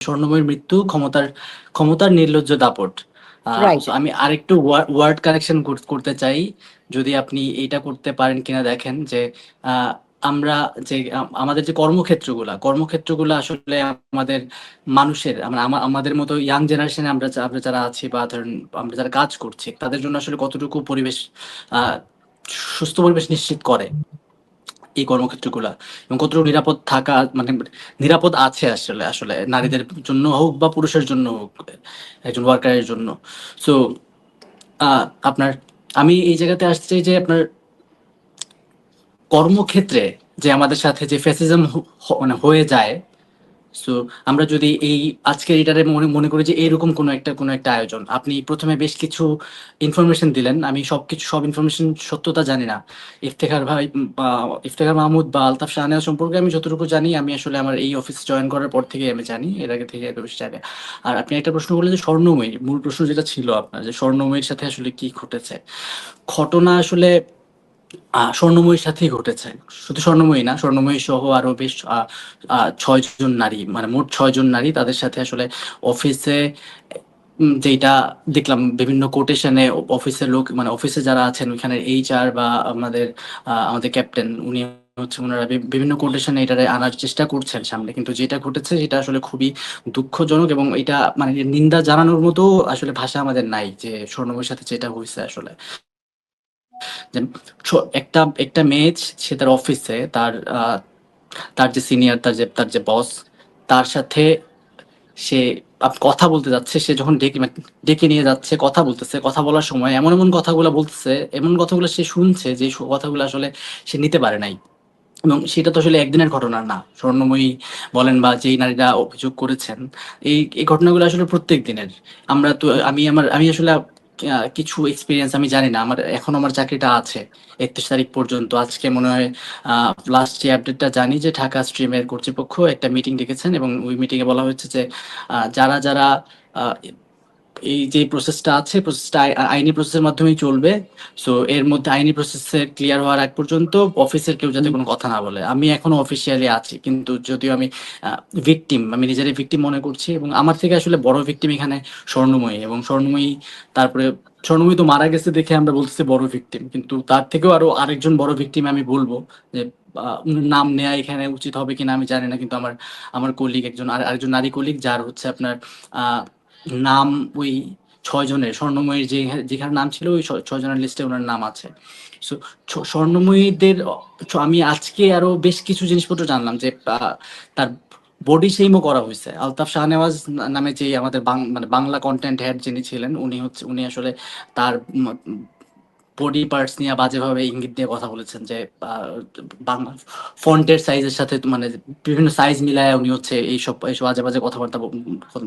স্বর্ণময়ের মৃত্যু ক্ষমতার ক্ষমতার নির্লজ্জ দাপট। আমি আরেকটু ওয়ার্ড কারেকশন করতে চাই। যদি আপনি এটা করতে পারেন কিনা দেখেন যে আমরা যে আমাদের যে কর্মক্ষেত্রগুলা কর্মক্ষেত্রগুলো আসলে আমাদের মানুষের আমরা আমাদের মতো ইয়াং জেনারেশনে আমরা আমরা যারা আছি বা ধরেন আমরা যারা কাজ করছি তাদের জন্য আসলে কতটুকু পরিবেশ আহ সুস্থ পরিবেশ নিশ্চিত করে? এই কর্মক্ষেত্রগুলা এবং কতটুকু নিরাপদ থাকা মানে নিরাপদ আছে আসলে আসলে নারীদের জন্য হোক বা পুরুষের জন্য হোক, একজন ওয়ার্কারের জন্য। সো আপনার, আমি এই জায়গাতে আসছি যে আপনার কর্মক্ষেত্রে যে আমাদের সাথে যে ফ্যাসিজম মানে হয়ে যায় সো আমরা যদি এই আজকের এটারে মনে মনে করি যে এরকম কোনো একটা কোনো একটা আয়োজন। আপনি প্রথমে বেশ কিছু ইনফরমেশন দিলেন। আমি সবকিছু, সব ইনফরমেশন সত্যতা জানি না। ইফতেখার ভাই বা, ইফতেখার মাহমুদ বা আলতাফ শাহানিয়া সম্পর্কে আমি যতটুকু জানি, আমি আসলে আমার এই অফিস জয়েন করার পর থেকে আমি জানি। এর আগে থেকে এত বেশি জানি আর আপনি একটা প্রশ্ন করলেন যে স্বর্ণময়ী। মূল প্রশ্ন যেটা ছিল আপনার, যে স্বর্ণময়ীর সাথে আসলে কি ঘটেছে? ঘটনা আসলে স্বর্ণময়ীর সাথেই ঘটেছে। শুধু স্বর্ণময়ী না, স্বর্ণময়ী সহ আরও বেশ ছয় জন নারী মানে মোট ছয় জন নারী তাদের সাথে আসলে অফিসে যেটা দেখলাম বিভিন্ন কোটেশনে অফিসের লোক মানে অফিসে যারা আছেন, ওইখানে এইচআর বা আমাদের আমাদের ক্যাপ্টেন, উনি হচ্ছে ওনারা বিভিন্ন কোটেশনে এটারে আনার চেষ্টা করছেন সামনে। কিন্তু যেটা ঘটেছে, সেটা আসলে খুবই দুঃখজনক এবং এটা মানে নিন্দা জানানোর মতো আসলে ভাষা আমাদের নাই যে স্বর্ণময়ীর সাথে যেটা হয়েছে আসলে। যে একটা একটা মেয়ে সে তার অফিসে তার তার যে সিনিয়র তার যে তার যে বস তার সাথে সে কথা বলতে যাচ্ছে, সে যখন ডেকে মানে ডেকে নিয়ে যাচ্ছে, কথা বলতেছে, কথা বলার সময় এমন এমন কথাগুলো বলতেছে, এমন কথাগুলো সে শুনছে যে কথাগুলো আসলে সে নিতে পারে নাই। এবং সেটা তো আসলে একদিনের ঘটনা না। স্বর্ণময়ী বলেন বা যেই নারীরা অভিযোগ করেছেন, এই এই ঘটনাগুলো আসলে প্রত্যেক দিনের। আমরা তো, আমি আমার, আমি আসলে কিছু এক্সপিরিয়েন্স আমি জানি না। আমার, এখন আমার চাকরিটা আছে। একত্রিশ তারিখ পর্যন্ত। আজকে মনে হয় লাস্ট যে আপডেটটা জানি যে ঢাকা স্ট্রিমের কর্তৃপক্ষ একটা মিটিং ডেকেছেন এবং ওই মিটিংয়ে বলা হয়েছে যে যারা যারা এই যে প্রসেসটা আছে প্রসেসটা আইনি প্রসেসের মাধ্যমেই চলবে। সো এর মধ্যে আইনি প্রসেসের ক্লিয়ার হওয়ার আগ পর্যন্ত অফিসের কেউ যাতে কোনো কথা না বলে। আমি এখনও অফিসিয়ালি আছি কিন্তু যদিও আমি ভিকটিম আমি নিজেরই ভিকটিম মনে করছি এবং আমার থেকে আসলে বড় ভিকটিম এখানে স্বর্ণময়ী এবং স্বর্ণময়ী তারপরে স্বর্ণময়ী তো মারা গেছে দেখে আমরা বলতেছি বড় ভিকটিম কিন্তু তার থেকেও আরও আরেকজন বড় ভিকটিম আমি বলব যে নাম নেয়া এখানে উচিত হবে কিনা আমি জানি না কিন্তু আমার আমার কলিগ একজন আর আরেকজন নারী কলিগ যার হচ্ছে আপনার আহ নাম ওই ছয় জনের, স্বর্ণময়ীর যে যেখানে নাম ছিল, ওই ছ- ছয় জনের লিস্টে ওনার নাম আছে। সো স্বর্ণময়ীদের আমি আজকে আরও বেশ কিছু জিনিসপত্র জানলাম যে তার বডি সেইমও করা হয়েছে। আলতাফ শাহনেওয়াজ নামে যে আমাদের মানে বাংলা কন্টেন্ট হেড যিনি ছিলেন, উনি হচ্ছে, উনি আসলে তার বডি পার্টস নিয়ে বাজেভাবে ইঙ্গিত দিয়ে কথা বলেছেন যে বাংলা ফন্টের সাইজের সাথে মানে বিভিন্ন সাইজ মিলায় উনি হচ্ছে এইসব এইসব বাজে বাজে কথাবার্তা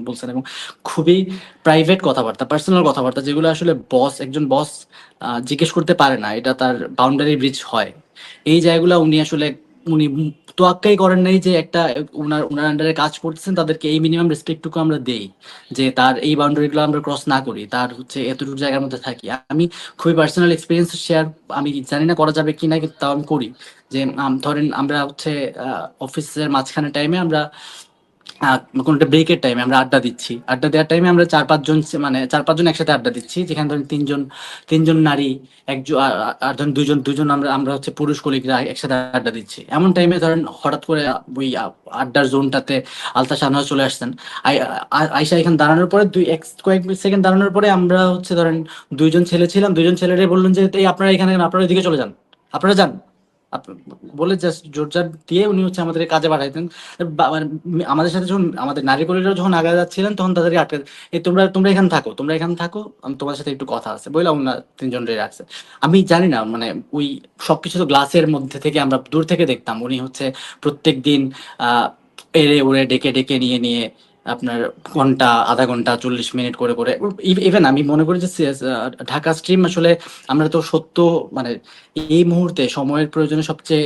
বলছেন এবং খুবই প্রাইভেট কথাবার্তা পার্সোনাল কথাবার্তা যেগুলো আসলে বস একজন বস জিজ্ঞেস করতে পারে না। এটা তার বাউন্ডারি ব্রিজ হয়। এই জায়গাগুলো উনি আসলে উনি তোয়াক্কাই করেন নাই যে একটা ওনার ওনার আন্ডারে কাজ করতেছেন, তাদেরকে এই মিনিমাম রেসপেক্টটুকু আমরা দেই, যে তার এই বাউন্ডারিগুলো আমরা ক্রস না করি, তার হচ্ছে এতটুকু জায়গার মধ্যে থাকি। আমি খুবই পার্সোনাল এক্সপিরিয়েন্স শেয়ার আমি জানি না করা যাবে কি না, কিন্তু তাও আমি করি যে ধরেন আমরা হচ্ছে অফিসের মাঝখানে টাইমে আমরা কোনো একটা ব্রেকের টাইমে আমরা আড্ডা দিচ্ছি। আড্ডা দেওয়ার টাইমে আমরা চার পাঁচজন মানে চার পাঁচজন একসাথে আড্ডা দিচ্ছি। যেখানে ধরেন তিনজন তিনজন নারী একজন আর ধরেন দুজন দুজন আমরা আমরা হচ্ছে পুরুষ কলিগরা একসাথে আড্ডা দিচ্ছি। এমন টাইমে ধরেন হঠাৎ করে ওই আড্ডার জোনটাতে আলতা শাহনওয়াজ চলে আসছেন। আই- আ- আয়শা এখানে দাঁড়ানোর পরে দুই এক কয়েক সেকেন্ড দাঁড়ানোর পরে আমরা হচ্ছে ধরেন দুইজন ছেলে ছিলাম। দুইজন ছেলেরে বললেন যে, এই আপনারা এখানে আপনারা এদিকে চলে যান। আপনারা যান। বলে জাস্ট জোরজার দিয়ে উনি হচ্ছে আমাদের কাজে পাঠাইতেন মানে আমাদের সাথে যখন আমাদের নারী কলিগরা যখন আগে যাচ্ছিলেন, তখন তাদেরকে আটকে এই তোমরা তোমরা এখানে থাকো, তোমরা এখানে থাকো তোমার সাথে একটু কথা আছে বললাম না তিনজন রে রাখছে। আমি জানি না মানে ওই সবকিছু তো গ্লাসের মধ্যে থেকে আমরা দূর থেকে দেখতাম। উনি হচ্ছে প্রত্যেক দিন আহ, এড়ে ওড়ে ডেকে ডেকে নিয়ে নিয়ে আপনার ঘণ্টা, আধা ঘণ্টা, চল্লিশ মিনিট করে করে ইভেন আমি মনে করি যে ঢাকা স্ট্রিম আসলে আমরা তো সত্য মানে এই মুহূর্তে সময়ের প্রয়োজনে সবচেয়ে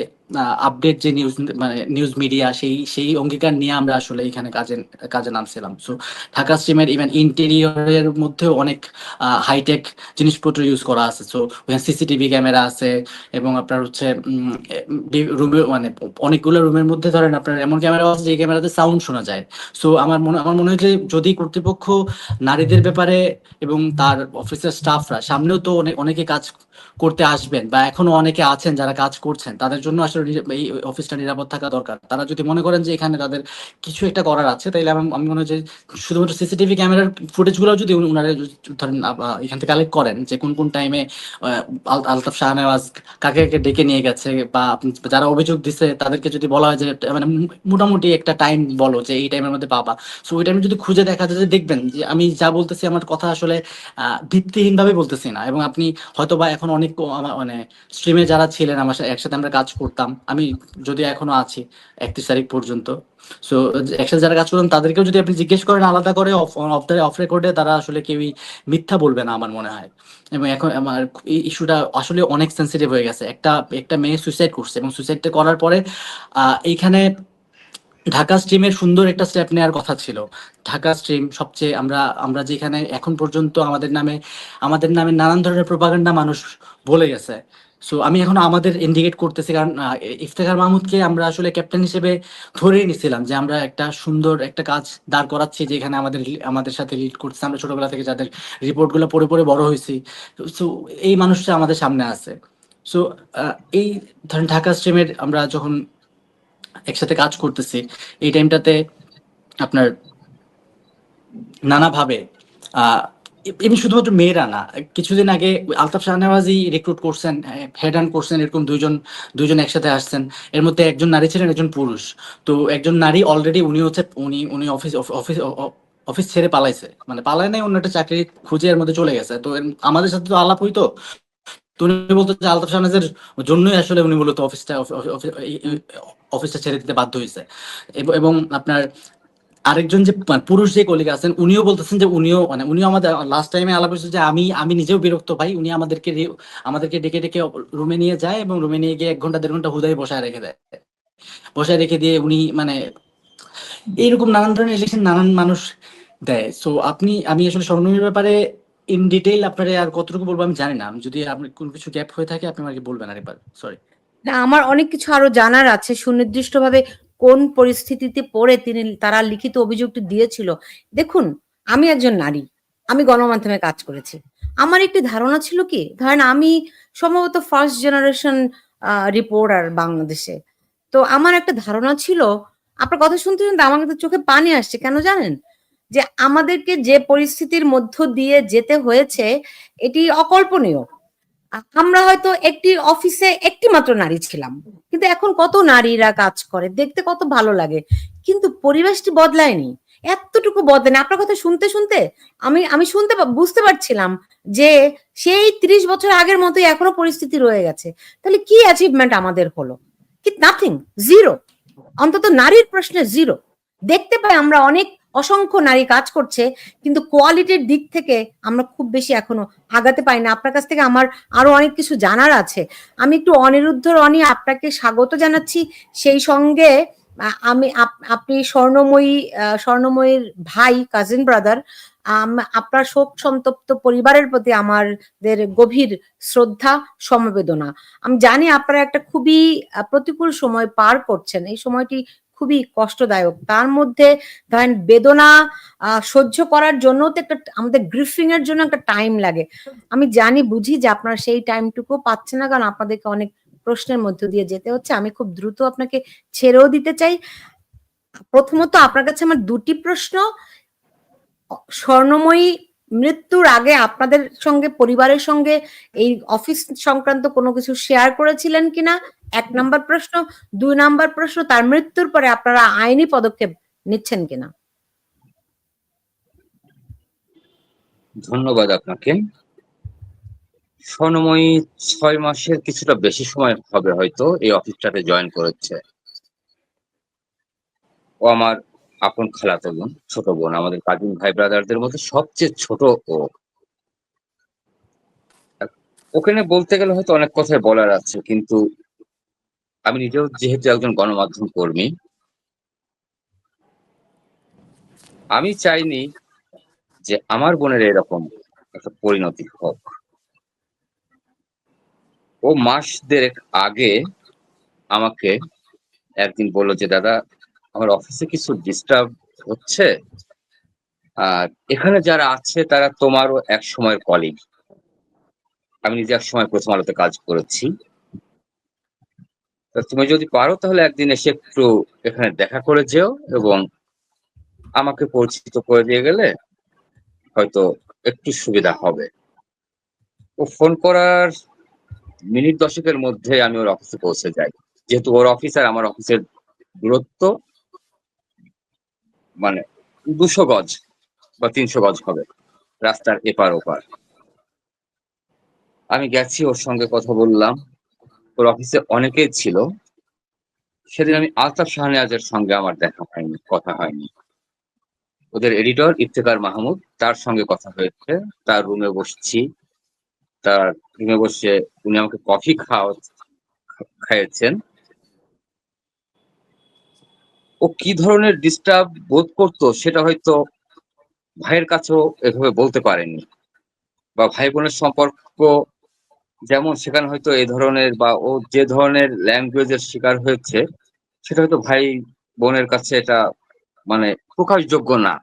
আপডেট যে নিউজ মানে নিউজ মিডিয়া সেই সেই অঙ্গীকার নিয়ে আমরা আসলে এখানে কাজে কাজে নামছিলাম। সো ঢাকা স্ট্রিমের ইভেন ইন্টেরিয়রের মধ্যেও অনেক হাইটেক জিনিসপত্র ইউজ করা আছে। সো ওখানে সিসিটিভি ক্যামেরা আছে এবং আপনার হচ্ছে রুমে মানে অনেকগুলো রুমের মধ্যে ধরেন আপনার এমন ক্যামেরা আছে যে ক্যামেরাতে সাউন্ড শোনা যায়। সো আমার মনে আমার মনে হয় যে যদি কর্তৃপক্ষ নারীদের ব্যাপারে এবং তার অফিসের স্টাফরা সামনেও তো অনেক, অনেকে কাজ করতে আসবেন বা এখনও অনেকে আছেন যারা কাজ করছেন, তাদের জন্য আসলে নিরা- এই অফিসটা নিরাপদ থাকা দরকার। তারা যদি মনে করেন যে এখানে তাদের কিছু একটা করার আছে, তাইলে আমি মনে হয় যে শুধুমাত্র সিসিটিভি ক্যামেরার যদি ধরেন এখান থেকে কালেক্ট করেন যে কোন কোন টাইমে আলতাফ শাহনেওয়াজ কাকে কাকে ডেকে নিয়ে গেছে বা যারা অভিযোগ দিছে তাদেরকে যদি বলা হয় যে মানে মোটামুটি একটা টাইম বলো যে এই টাইমের মধ্যে পাবা। সো ওই টাইমে যদি খুঁজে দেখা যায় যে দেখবেন যে আমি যা বলতেছি আমার কথা আসলে ভিত্তিহীন ভাবে বলতেছি না। এবং আপনি হয়তো বা এখন অনেক মানে স্ট্রিমে যারা ছিলেন আমার সাথে একসাথে আমরা কাজ করতাম আমি যদি এখনও আছি, একত্রিশ তারিখ পর্যন্ত। সো একসাথে যারা কাজ করতাম তাদেরকেও যদি আপনি জিজ্ঞেস করেন, আলাদা করে অফ অফ অফ রেকর্ডে তারা আসলে কেউই মিথ্যা বলবে না আমার মনে হয়। এবং এখন আমার ইস্যুটা আসলে অনেক সেন্সিটিভ হয়ে গেছে। একটা একটা মেয়ে সুইসাইড করছে এবং সুইসাইডটা করার পরে এইখানে ঢাকা স্ট্রিমের সুন্দর একটা স্টেপ নেওয়ার কথা ছিল। ঢাকা স্ট্রিম সবচেয়ে আমরা আমরা যেখানে এখন পর্যন্ত আমাদের নামে আমাদের নামে নানান ধরনের প্রপাগান্ডা মানুষ বলে গেছে। সো আমি এখন আমাদের ইন্ডিকেট করতেছি, কারণ ইফতেখার মাহমুদকে আমরা আসলে ক্যাপ্টেন হিসেবে ধরেই নিছিলাম যে আমরা একটা সুন্দর একটা কাজ দাঁড় করাচ্ছি যেখানে আমাদের আমাদের সাথে লিড করছে আমরা ছোটবেলা থেকে যাদের রিপোর্টগুলো পড়ে পড়ে বড় হয়েছি। সো এই মানুষটা আমাদের সামনে আছে। সো এই ধরেন ঢাকা স্ট্রিমের আমরা যখন একসাথে কাজ করতেছি, এই টাইমটাতে আপনার নানাভাবে, আহ এমনি শুধুমাত্র মেয়েরা না, কিছুদিন আগে আলতাফ শাহনেওয়াজি রিক্রুট করছেন হেড অ্যান্ড করছেন, এরকম দুইজন দুইজন একসাথে আসছেন। এর মধ্যে একজন নারী ছিলেন, একজন পুরুষ। তো একজন নারী অলরেডি উনি হচ্ছে, উনি উনি অফিস অফিস অফিস ছেড়ে পালাইছে। মানে পালায় নাই, অন্য একটা চাকরি খুঁজে এর মধ্যে চলে গেছে। তো আমাদের সাথে তো আলাপ হইতো। উনি বলতো যে আলতাফ শাহনাজের জন্যই আসলে উনি মূলত অফিসটা অফিসটা ছেড়ে দিতে বাধ্য হয়েছে এবং আপনার আরেকজন যে মানে পুরুষ যে কলিগ আছেন, উনিও বলতেছেন যে উনিও মানে উনিও আমাদের লাস্ট টাইমে আলাপ হয়েছে যে আমি আমি নিজেও বিরক্ত ভাই। উনি আমাদেরকে আমাদেরকে ডেকে ডেকে রুমে নিয়ে যায় এবং রুমে নিয়ে গিয়ে এক ঘণ্টা, দেড় ঘণ্টা হুদায় বসায় রেখে দেয়। বসায় রেখে দিয়ে উনি মানে এইরকম নানান ধরনের ইলেকশন নানান মানুষ দেয়। সো আপনি, আমি আসলে স্বর্ণমীর ব্যাপারে ইন ডিটেইল আপনারে আর কতটুকু বলব আমি জানি না। আমি যদি আপনি কোনো কিছু গ্যাপ হয়ে থাকে, আপনি আমাকে বলবেন আরেকবার। সরি না, আমার অনেক কিছু আরও জানার আছে। সুনির্দিষ্টভাবে কোন পরিস্থিতিতে পড়ে তিনি, তারা লিখিত অভিযোগটি দিয়েছিল। দেখুন, আমি একজন নারী, আমি গণমাধ্যমে কাজ করেছি। আমার একটি ধারণা ছিল কি, ধরেন আমি সম্ভবত ফার্স্ট জেনারেশন রিপোর্টার বাংলাদেশে। তো আমার একটা ধারণা ছিল, আপনার কথা শুনতে শুনতে আমার কিন্তু চোখে পানি আসছে, কেন জানেন? যে আমাদেরকে যে পরিস্থিতির মধ্য দিয়ে যেতে হয়েছে, এটি অকল্পনীয়। আমরা হয়তো একটি অফিসে একটি মাত্র নারী ছিলাম। কিন্তু এখন কত নারীরা কাজ করে, দেখতে কত ভালো লাগে। কিন্তু পরিবেশটি বদলায়নি। এতটুকু বদলায়নি। আপনার কথা শুনতে শুনতে আমি আমি শুনতে বুঝতে পারছিলাম যে সেই ত্রিশ বছর আগের মতোই এখনও পরিস্থিতি রয়ে গেছে। তাহলে কি অ্যাচিভমেন্ট আমাদের হলো? কি নাথিং জিরো অন্তত নারীর প্রশ্নে জিরো দেখতে পাই আমরা অনেক অসংখ্য নারী কাজ করছে, কিন্তু কোয়ালিটির দিক থেকে আমরা খুব বেশি এখনও আগাতে পারি না। আপনার কাছ থেকে আমার আরও অনেক কিছু জানার আছে। আমি একটু অনিরুদ্ধ রনি আপনাকে স্বাগত জানাচ্ছি। সেই সঙ্গে আমি, আপ- আপনি স্বর্ণময়ী স্বর্ণময়ীর ভাই কাজিন ব্রাদার আপনার শোক সন্তপ্ত পরিবারের প্রতি আমাদের গভীর শ্রদ্ধা, সমবেদনা। আমি জানি আপনারা একটা খুবই প্রতিকূল সময় পার করছেন। এই সময়টি খুবই কষ্টদায়ক। তার মধ্যে ধরেন বেদনা সহ্য করার জন্য তো একটা আমাদের গ্রিফিং এর জন্য একটা টাইম লাগে। আমি জানি, বুঝি যে আপনারা সেই টাইমটুকু পাচ্ছেন না, কারণ আপনাদেরকে অনেক প্রশ্নের মধ্য দিয়ে যেতে হচ্ছে। আমি খুব দ্রুত আপনাকে ছেড়েও দিতে চাই। প্রথমত আপনার কাছে আমার দুটি প্রশ্ন। স্বর্ণময়ী মৃত্যুর আগে আপনাদের সঙ্গে, পরিবারের সঙ্গে এই অফিস সংক্রান্ত কোনো কিছু শেয়ার করেছিলেন কিনা? এক নাম্বার প্রশ্ন। দুই নাম্বার প্রশ্ন, তার মৃত্যুর পরে আপনারা আইনি পদক্ষেপ নিচ্ছেন কিনা? ধন্যবাদ আপনাকে। স্বর্ণময়ী ছয় মাসের কিছুটা বেশি সময় হবে হয়তো এই অফিসটাতে জয়েন করেছে। ও আমার আপন খালাতো বোন, ছোট বোন, আমাদের কাজিন ভাই ব্রাদারদের মধ্যে সবচেয়ে ছোট ও। ওখানে বলতে গেলে হয়তো অনেক কথাই বলার আছে, কিন্তু আমি নিজেও যেহেতু একজন গণমাধ্যম কর্মী, আমি চাইনি যে আমার বোনের এরকম একটা পরিণতি হোক। ও মাস দেড়েক আগে আমাকে একদিন বলল যে, দাদা আমার অফিসে কিছু ডিস্টার্ব হচ্ছে। আর এখানে যারা আছে, তারা তোমারও এক সময়ের কলিগ আমি নিজে এক সময় প্রথম আলোতে কাজ করেছি। তুমি যদি পারো, তাহলে একদিন এসে একটু এখানে দেখা করে যেও এবং আমাকে পরিচিত করে দিয়ে গেলে হয়তো একটু সুবিধা হবে। ও ফোন করার মিনিট দশকের মধ্যে আমি ওর অফিসে পৌঁছে যাই। যেহেতু ওর অফিস আর আমার অফিসের দূরত্ব মানে দুশো গজ বা তিনশো গজ হবে রাস্তার এপার ওপার। আমি গেছি, ওর সঙ্গে কথা বললাম। ওর অফিসে অনেকেই ছিল। সেদিন আমি আলতাফ শাহনেওয়াজের সঙ্গে আমার দেখা হয়নি, কথা হয়নি। ওদের এডিটর ইফতেকার মাহমুদ, তার সঙ্গে কথা হয়েছে। তার রুমে বসছি। তার রুমে বসে উনি আমাকে কফি খাওয়া, খাইয়েছেন। ও কি ধরনের ডিস্টার্ব বোধ করতো সেটা হয়তো ভাইয়ের কাছেও এভাবে বলতে পারেনি। বা ভাই বোনের সম্পর্ক যেমন সেখানে হয়তো এই ধরনের বা ও যে ধরনের ল্যাঙ্গুয়েজের শিকার হয়েছে, সেটা হয়তো ভাই বোনের কাছে এটা মানে প্রকাশযোগ্য না।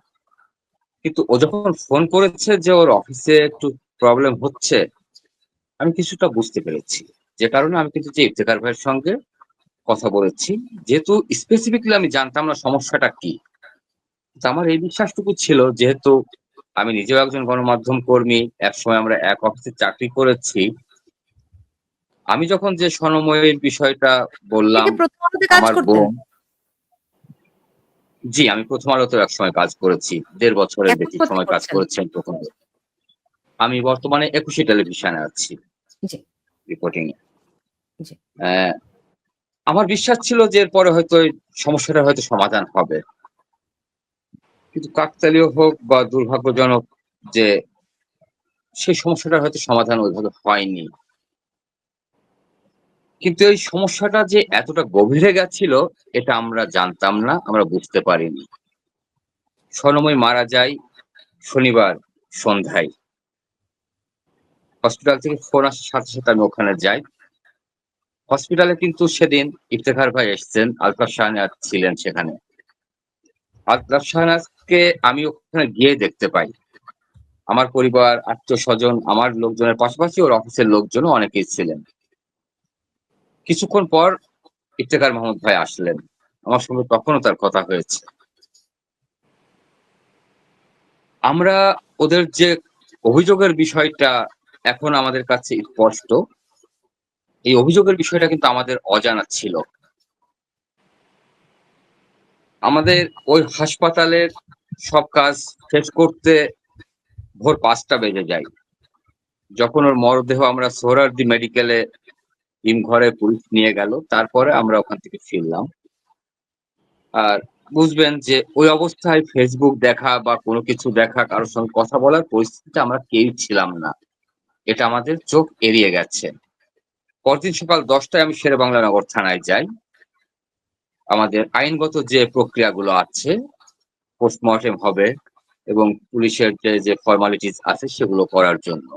কিন্তু ও যখন ফোন করেছে যে ওর অফিসে একটু প্রবলেম হচ্ছে, আমি কিছুটা বুঝতে পেরেছি। যে কারণে আমি কিন্তু যে ইফতেকার ভাইয়ের সঙ্গে কথা বলেছি। যেহেতু স্পেসিফিকলি আমি জানতাম না সমস্যাটা কি। তো আমার এই বিশ্বাসটুকু ছিল যেহেতু আমি নিজেও একজন গণমাধ্যম কর্মী একসময় আমরা এক অফিসে চাকরি করেছি। আমি যখন যে স্বর্ণময়ের বিষয়টা বললাম আমার বোন জি আমি প্রথম আলোতে একসময় কাজ করেছি। দেড় বছরের বেশি সময় কাজ? করেছি আমি প্রথম আমি বর্তমানে একুশে টেলিভিশনে আছি রিপোর্টিং জি। আমার বিশ্বাস ছিল যে এরপরে হয়তো সমস্যাটা হয়তো সমাধান হবে। কিন্তু কাকতালীয় হোক বা দুর্ভাগ্যজনক যে সেই সমস্যাটা হয়তো সমাধান ওইভাবে হয়নি। কিন্তু এই সমস্যাটা যে এতটা গভীরে গেছিল, এটা আমরা জানতাম না, আমরা বুঝতে পারিনি। স্বর্ণময় মারা যায় শনিবার সন্ধ্যায়। হসপিটাল থেকে ফোন আসার সাথে সাথে আমি ওখানে যাই। হসপিটালে কিন্তু সেদিন ইফতেখার ভাই এসেছেন আলতাফ শাহনাজ ছিলেন সেখানে। আলতাফ শাহনাজকে আমি ওখানে গিয়ে দেখতে পাই। আমার পরিবার আত্মীয় স্বজন আমার লোকজনের পাশাপাশি ওর অফিসের লোকজনও অনেকেই ছিলেন। কিছুক্ষণ পর ইফতেখার মাহমুদ ভাই আসলেন। আমার সঙ্গে তখনও তার কথা হয়েছে। আমরা ওদের যে অভিযোগের বিষয়টা এখন আমাদের কাছে স্পষ্ট এই অভিযোগের বিষয়টা কিন্তু আমাদের অজানা ছিল। আমাদের ওই হাসপাতালের সব কাজ শেষ করতে ভোর পাঁচটা বেজে যায়। যখন ওর মরদেহ আমরা সোহরার্দি মেডিকেলে ঘরে পুলিশ নিয়ে গেল, তারপরে আমরা ওখান থেকে ফিরলাম। আর বুঝবেন যে ওই অবস্থায় ফেসবুক দেখা বা কোনো কিছু দেখা, কারোর সঙ্গে কথা বলার পরিস্থিতিতে আমরা কেউই ছিলাম না। এটা আমাদের চোখ এড়িয়ে গেছে। পরদিন সকাল দশটায় আমি শেরে বাংলা নগর থানায় যাই। আমাদের আইনগত যে প্রক্রিয়াগুলো আছে পোস্টমর্টেম হবে এবং পুলিশের যে যে ফর্মালিটিস আছে সেগুলো করার জন্য।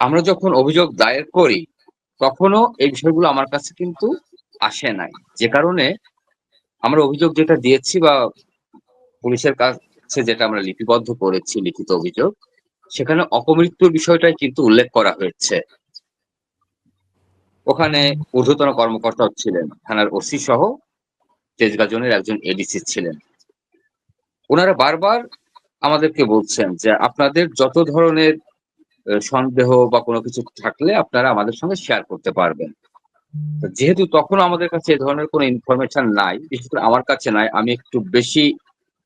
আমরা যখন অভিযোগ দায়ের করি, তখনও এই বিষয়গুলো আমার কাছে কিন্তু আসে নাই। যে কারণে আমরা অভিযোগ যেটা দিয়েছি বা পুলিশের কাছে যেটা আমরা লিপিবদ্ধ করেছি, লিখিত অভিযোগ সেখানে অপমৃত্যুর বিষয়টাই কিন্তু উল্লেখ করা হয়েছে। ওখানে ঊর্ধ্বতন কর্মকর্তাও ছিলেন, থানার ওসি সহ তেজগাজনের একজন এডিসি ছিলেন। ওনারা বারবার আমাদেরকে বলছেন যে আপনাদের যত ধরনের সন্দেহ বা কোনো কিছু থাকলে আপনারা আমাদের সঙ্গে শেয়ার করতে পারবেন। যেহেতু তখন আমাদের কাছে এ ধরনের কোনো ইনফরমেশন নাই, বিশেষ করে আমার কাছে নাই, আমি একটু বেশি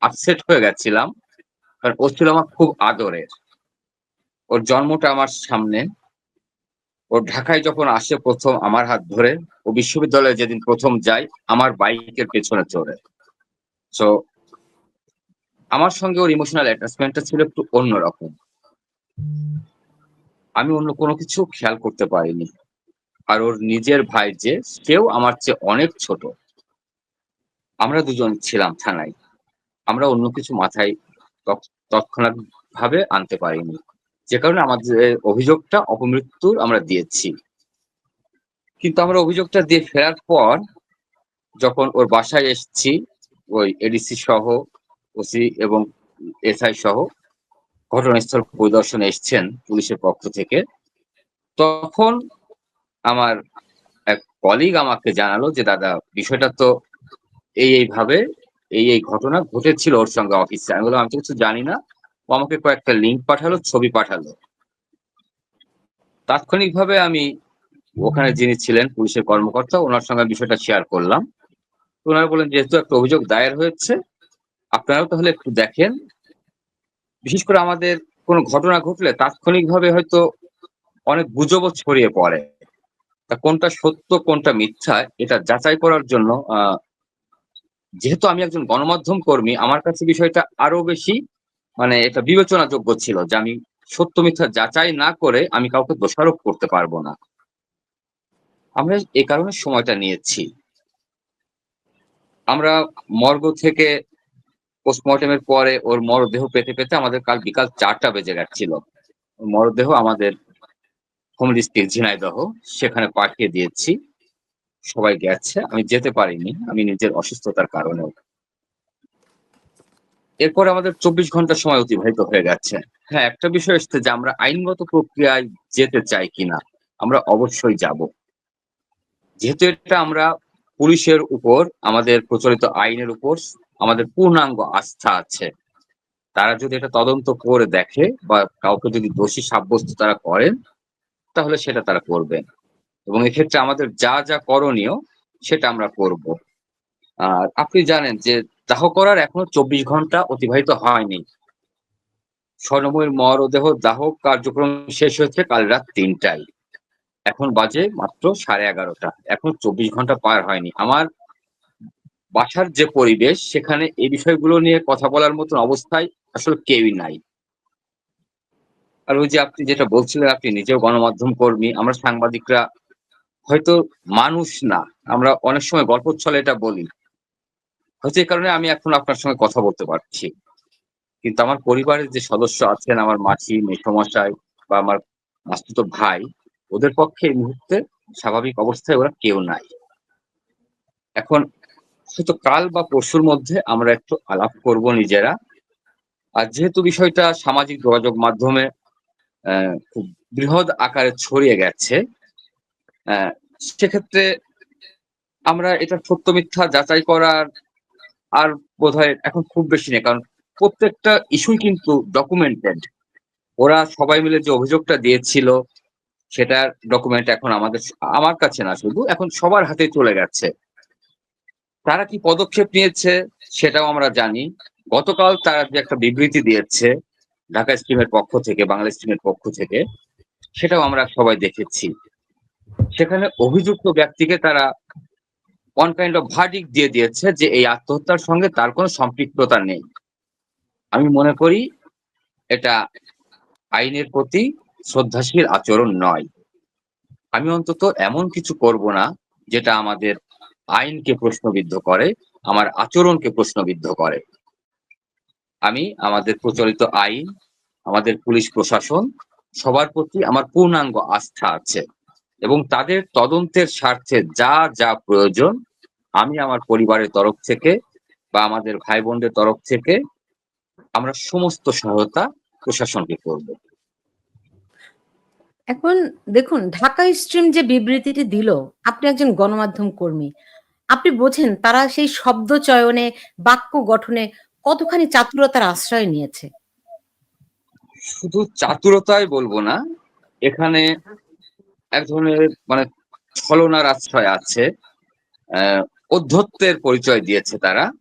আপসেট হয়ে গেছিলাম, কারণ ও ছিল আমার খুব আদরের। ওর জন্মটা আমার সামনে। ও ঢাকায় যখন আসে প্রথম আমার হাত ধরে, ও বিশ্ববিদ্যালয়ে যেদিন প্রথম যায়, আমার বাইকের পেছনে চড়ে। তো আমার সঙ্গে ওর ইমোশনাল অ্যাটাচমেন্টটা ছিল একটু অন্যরকম। আমি অন্য কোনো কিছু খেয়াল করতে পারিনি। আর ওর নিজের ভাই যে, সেও আমার চেয়ে অনেক ছোট। আমরা দুজন ছিলাম থানায়। আমরা অন্য কিছু মাথায় তৎ- তৎক্ষণাৎ ভাবে আনতে পারিনি। যে কারণে আমাদের অভিযোগটা অপমৃত্যুর আমরা দিয়েছি। কিন্তু আমরা অভিযোগটা দিয়ে ফেরার পর যখন ওর বাসায় এসেছি, ওই এডিসি সহ ওসি এবং এসআই সহ ঘটনাস্থল পরিদর্শনে এসছেন পুলিশের পক্ষ থেকে, তখন আমার এক কলিগ আমাকে জানালো যে, দাদা, বিষয়টা তো এই এইভাবে, এই এই ঘটনা ঘটেছিল ওর সঙ্গে অফিসে আমি বললাম, আমি তো কিছু জানি না। ও আমাকে কয়েকটা লিঙ্ক পাঠালো, ছবি পাঠালো। তাৎক্ষণিকভাবে আমি ওখানে যিনি ছিলেন, পুলিশের কর্মকর্তা, ওনার সঙ্গে বিষয়টা শেয়ার করলাম। ওনারা বললেন, যেহেতু একটা অভিযোগ দায়ের হয়েছে, আপনারাও তাহলে একটু দেখেন। বিশেষ করে আমাদের কোনো ঘটনা ঘটলে তাৎক্ষণিকভাবে হয়তো অনেক গুজবও ছড়িয়ে পড়ে। তা কোনটা সত্য, কোনটা মিথ্যা, এটা যাচাই করার জন্য যেহেতু আমি একজন গণমাধ্যম কর্মী, আমার কাছে বিষয়টা আরও বেশি মানে এটা বিবেচনাযোগ্য ছিল যে আমি সত্য মিথ্যা যাচাই না করে আমি কাউকে দোষারোপ করতে পারব না। আমরা এ কারণে সময়টা নিয়েছি। আমরা মর্গ থেকে পোস্টমর্টমের পরে ওর মরদেহ পেতে পেতে আমাদের কাল বিকাল চারটা বেজে গেছিল। মরদেহ আমাদের হোম ঝিনাইদহ, সেখানে পাঠিয়ে দিয়েছি। সবাই গেছে। আমি যেতে পারিনি। আমি নিজের অসুস্থতার কারণে এরপর আমাদের চব্বিশ ঘণ্টা সময় অতিবাহিত হয়ে গেছে। হ্যাঁ একটা বিষয় এসছে যে আমরা আইনগত প্রক্রিয়ায় যেতে চাই কিনা, আমরা অবশ্যই যাব। যেহেতু এটা আমরা পুলিশের উপর, আমাদের প্রচলিত আইনের উপর আমাদের পূর্ণাঙ্গ আস্থা আছে, তারা যদি এটা তদন্ত করে দেখে বা কাউকে যদি দোষী সাব্যস্ত তারা করেন, তাহলে সেটা তারা করবেন এবং এক্ষেত্রে আমাদের যা যা করণীয় সেটা আমরা করব। আর আপনি জানেন যে দাহ করার এখনও চব্বিশ ঘণ্টা অতিবাহিত হয়নি। স্বর্ণময়ের মরদেহ দাহ কার্যক্রম শেষ হয়েছে কাল রাত তিনটায়। এখন বাজে মাত্র সাড়ে এগারোটা। এখন চব্বিশ ঘণ্টা পার হয়নি। আমার বাসার যে পরিবেশ, সেখানে এই বিষয়গুলো নিয়ে কথা বলার মতন অবস্থায় আসলে কেউই নাই। আর ওই যে আপনি যেটা বলছিলেন, আপনি নিজেও গণমাধ্যম কর্মী, আমরা সাংবাদিকরা হয়তো মানুষ না। আমরা অনেক সময় গল্প ছলে এটা বলি। হয়তো কারণে আমি এখন আপনার সঙ্গে কথা বলতে পারছি। কিন্তু আমার পরিবারের যে সদস্য আছেন, আমার মাসি, মেসমশাই বা আমার মাস্তুত ভাই, ওদের পক্ষে এই মুহূর্তে স্বাভাবিক অবস্থায় ওরা কেউ নাই। এখন হয়তো কাল বা পরশুর মধ্যে আমরা একটু আলাপ করব নিজেরা। আর যেহেতু বিষয়টা সামাজিক যোগাযোগ মাধ্যমে খুব বৃহৎ আকারে ছড়িয়ে গেছে সেক্ষেত্রে আমরা এটা সত্য মিথ্যা যাচাই করার আর বোধহয় এখন খুব বেশি নেই, কারণ প্রত্যেকটা ইস্যুই কিন্তু ডকুমেন্টেড ওরা সবাই মিলে যে অভিযোগটা দিয়েছিল, সেটার ডকুমেন্ট এখন আমাদের, আমার কাছে না শুধু, এখন সবার হাতে চলে গেছে। তারা কি পদক্ষেপ নিয়েছে সেটাও আমরা জানি। গতকাল তারা যে একটা বিবৃতি দিয়েছে ঢাকা স্ট্রিমের পক্ষ থেকে, বাংলা স্ট্রিমের পক্ষ থেকে, সেটাও আমরা সবাই দেখেছি। সেখানে অভিযুক্ত ব্যক্তিকে তারা ওয়ান কাইন্ড অফ ভার্ডিক দিয়ে দিয়েছে যে এই আত্মহত্যার সঙ্গে তার কোনো সম্পৃক্ততা নেই। আমি মনে করি এটা আইনের প্রতি শ্রদ্ধাশীল আচরণ নয়। আমি অন্তত এমন কিছু করব না যেটা আমাদের আইনকে প্রশ্নবিদ্ধ করে, আমার আচরণকে প্রশ্নবিদ্ধ করে। আমি, আমাদের প্রচলিত আইন, আমাদের পুলিশ প্রশাসন, সবার প্রতি আমার পূর্ণাঙ্গ আস্থা আছে এবং তাদের তদন্তের স্বার্থে যা যা প্রয়োজন আমি আমার পরিবারের তরফ থেকে বা আমাদের ভাই বোনদের তরফ থেকে আমরা সমস্ত সহায়তা প্রশাসনকে করব। এখন দেখুন ঢাকা স্ট্রিম যে বিবৃতিটি দিল আপনি একজন গণমাধ্যম কর্মী। আপনি বোঝেন তারা সেই শব্দ চয়নে বাক্য গঠনে কতখানি চাতুরতার আশ্রয় নিয়েছে। শুধু চাতুরতাই বলব না এখানে এক ধরনের মানে ছলনার আশ্রয় আছে। আহ, অধ্যত্বের পরিচয় দিয়েছে তারা।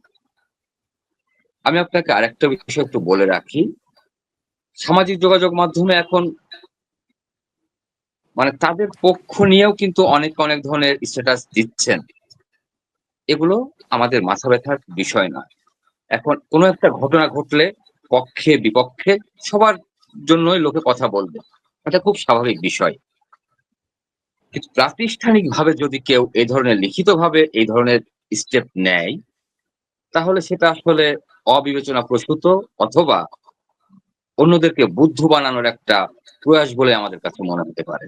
আমি আপনাকে আরেকটা বিষয় একটু বলে রাখি। সামাজিক যোগাযোগ মাধ্যমে এখন মানে তাদের পক্ষ নিয়েও কিন্তু অনেক অনেক ধরনের স্ট্যাটাস দিচ্ছেন। এগুলো আমাদের মাথা ব্যথার বিষয় নয়। এখন কোনো একটা ঘটনা ঘটলে পক্ষে, বিপক্ষে সবার জন্যই লোকে কথা বলবে। এটা খুব স্বাভাবিক বিষয়। কিন্তু প্রাতিষ্ঠানিক ভাবে যদি কেউ এই ধরনের লিখিত ভাবে এই ধরনের স্টেপ নেয়, তাহলে সেটা আসলে অবিবেচনা প্রস্তুত অথবা অন্যদেরকে বুদ্ধ বানানোর একটা প্রয়াস বলে আমাদের কাছে মনে হতে পারে।